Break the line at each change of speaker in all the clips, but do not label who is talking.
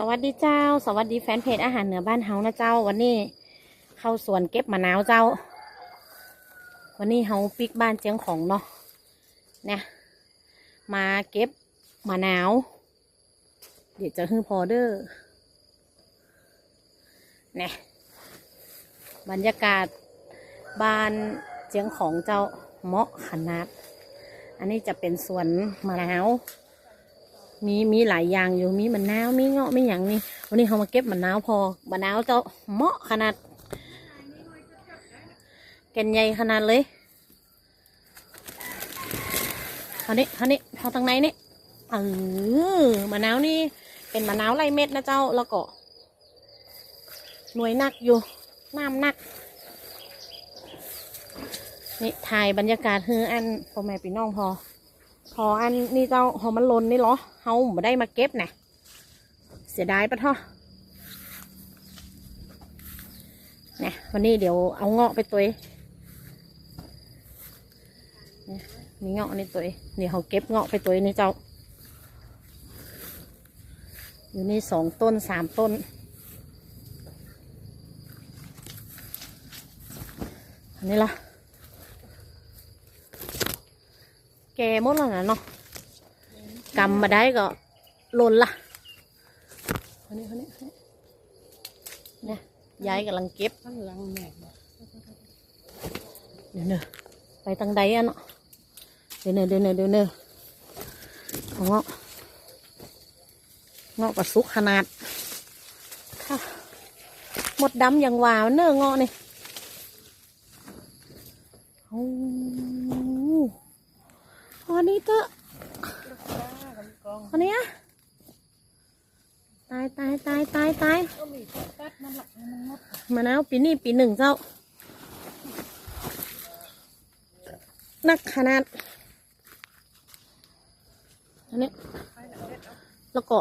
สวัสดีเจ้า สวัสดีแฟนเพจอาหารเหนือบ้านเฮานะเจ้า วันนี้เข้าสวนเก็บมะนาวเจ้า วันนี้เฮาปิกบ้านเจียงของเนาะเนี่ยมาเก็บมะนาว เดี๋ยวจะฮือพอเดอร์เนี่ยบรรยากาศบ้านเจียงของเจ้าเหมาะขนาด อันนี้จะเป็นสวนมะนาว มีมีหลายอย่างอยู่มีมะนาวมีเงาะมีอย่างนี้วันนี้เขามาเก็บมะนาวพอมะนาวเจ้าเหมาะขนาดแก่นใหญ่ขนาดเลยเอานี้เอานี้เอาทางในนี่เออมะนาวนี่เป็นมะนาวไรเม็ดนะเจ้าแล้วก็หน่วยหนักอยู่น้ำหนักนี่ถ่ายบรรยากาศคืออันพ่อแม่พี่น้องพอ พออันนี่เจ้าพอมันหลนนี่เหรอเฮาไม่ได้มาเก็บนะเสียดายปะท่อเนี่ยวันนี้เดี๋ยวเอาเงาะไปตัวนี่ยมีเงาะนี่ตัวเดี๋ยวเขาเก็บเงาะไปตัวนี่เจ้า อยู่นี่สองต้นสามต้น อันนี้ละ แกหมดแล้วนะเนาะกำมาได้ก็หล่นละคนนี้คนนี้เนี่ยยายกำลังเก็บ
ข้างหลังแม่
เดี๋ยวเนอะไปทางใดอะเนาะเดี๋ยวเนอะเดี๋ยวเนอะเดี๋ยวเนอะเองาะเงาะกับสุกขนาดค่ะหมดดำอย่างหวานเนอะเงาะนี่โอ้ อันนี้เตอะ
อั
นนี้ตายตายตายตายตาย
มีตัดมันหลักมันงด
มะนาวปีนี้ปีหนึ่งเจ้านักขนาดอันนี้แล้วก็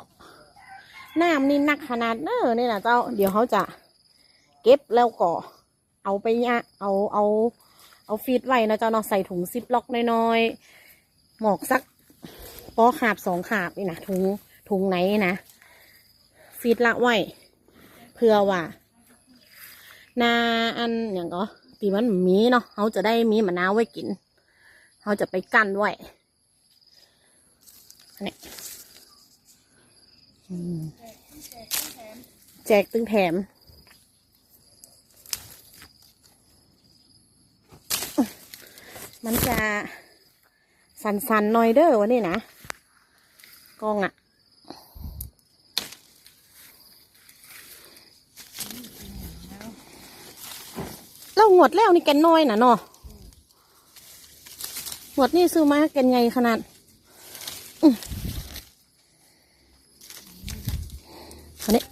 น้ำนี่นักขนาดเนอนี่นะเจ้า เดี๋ยวเขาจะเก็บแล้วก็เอาไปยะเอาเอาเอาฟีดไว้นะเจ้าเนาะใส่ถุงซิปล็อกน้อยๆ หมอกสักปอขาบสองขาบนี่นะถุงถุงไหนนะฟีดละไว้เพื่อว่านาอันอย่างก็ตีมันมีเนาะเขาจะได้มีมะนาวไว้กินเขาจะไปกั้นไว้นนี้อืมแจกตึงแถมมันจะ สันๆหน่อยเด้อวันนี้นะกองอะแล้วหวดแล้วนี่แกนน้อยนะเนาะหวดนี่ซื้อมาแกนใหญ่ขนาดอื้ออันนี้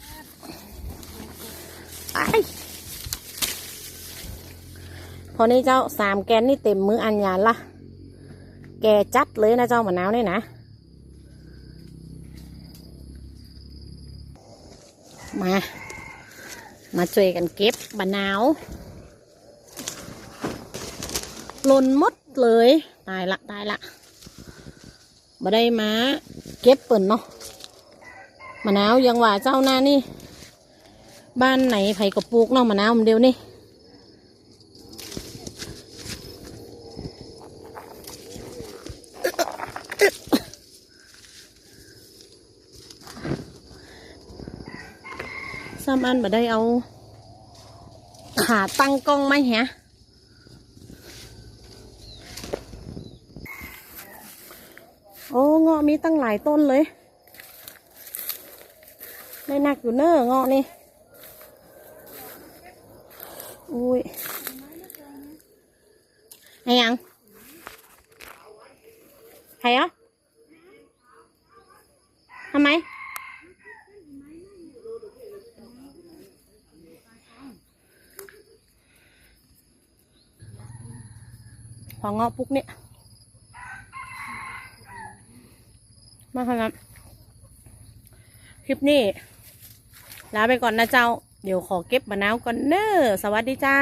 ไอพอนี่เจ้าสามแกนนี่เต็มมืออันยานละ แกจัดเลยนะเจ้ามะนาวนี่นะ มา มาช่วยกันเก็บมะนาวหล่นมดเลย ตายละตายละมาได้มาเก็บเปิ่นเนาะมะนาวยังหว่าเจ้าหน้านี่ บ้านไหนไผก็ปลูกเนาะมะนาวมันเดียวนี่ ซ้ำอันมาได้เอา ขาตั้งกล้องไหมฮะโอ้เงาะมีตั้งหลายต้นเลย ได้หนักอยู่เนอะเงาะนี่อุ้ยไอยังใครอะทำไม อเงาะปุ๊กเนี่ย มาครับ คลิปนี้ ลาไปก่อนนะเจ้า เดี๋ยวขอเก็บมะนาวก่อนเนอะสวัสดีเจ้า